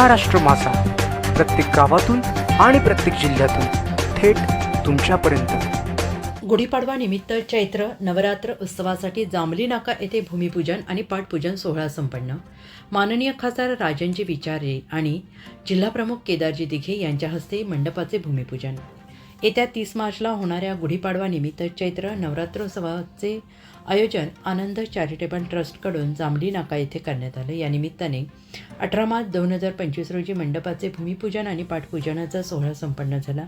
महाराष्ट्र मासा प्रत्येक गावातून आणि प्रत्येक जिल्ह्यातून थेट तुमच्यापर्यंत. गुढीपाडवा निमित्त चैत्र नवरात्र उत्सवासाठी जांभली नाका येथे भूमिपूजन आणि पाठपूजन सोहळा संपन्न. माननीय खासदार राजनजी विचारे आणि जिल्हाप्रमुख केदारजी दिघे यांच्या हस्ते मंडपाचे भूमिपूजन. येत्या तीस मार्चला होणाऱ्या गुढीपाडवानिमित्त चैत्र नवरात्रोत्सवाचे आयोजन आनंद चॅरिटेबल ट्रस्टकडून जांभली नाका येथे करण्यात आलं. या निमित्ताने अठरा मार्च दोन हजार पंचवीस रोजी मंडपाचे भूमिपूजन आणि पाठपूजनाचा सोहळा संपन्न झाला.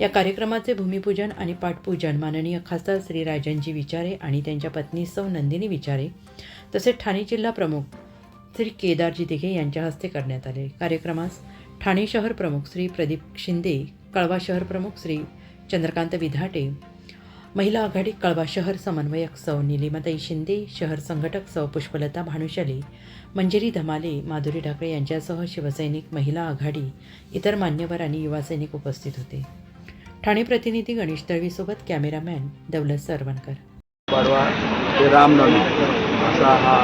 या कार्यक्रमाचे भूमिपूजन आणि पाठपूजन माननीय खासदार श्री राजनजी विचारे आणि त्यांच्या पत्नी सौ नंदिनी विचारे तसेच ठाणे जिल्हा प्रमुख श्री केदारजी दिघे यांच्या हस्ते करण्यात आले. कार्यक्रमास ठाणे शहर प्रमुख श्री प्रदीप शिंदे कळवा शहर प्रमुख श्री चंद्रकांत विधाटे महिला आघाडी कळवा शहर समन्वयक सौ निलिमाताई शिंदे शहर संघटक सौ पुष्पलता भानुशाली मंजिरी धमाले माधुरी ठाकरे यांच्यासह शिवसैनिक महिला आघाडी इतर मान्यवर आणि युवासैनिक उपस्थित होते. ठाणे प्रतिनिधी गणेश दळवीसोबत कॅमेरामॅन दौलत सरवणकर. परवा ते रामनवमी असा हा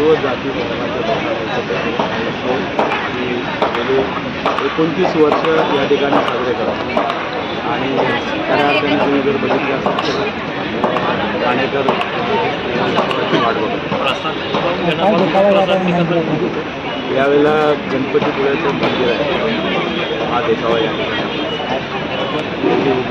सर्व जाती धर्माचे गेले एकोणतीस वर्ष या ठिकाणी साजरे करतात. आणि खऱ्या अर्थाने तुम्ही जर बघितलं असेल तर ठाणेकर स्वतःची यावेळेला गणपतीपुळ्याचं मंदिर आहे. हा देखावा या ठिकाणी. उपयोग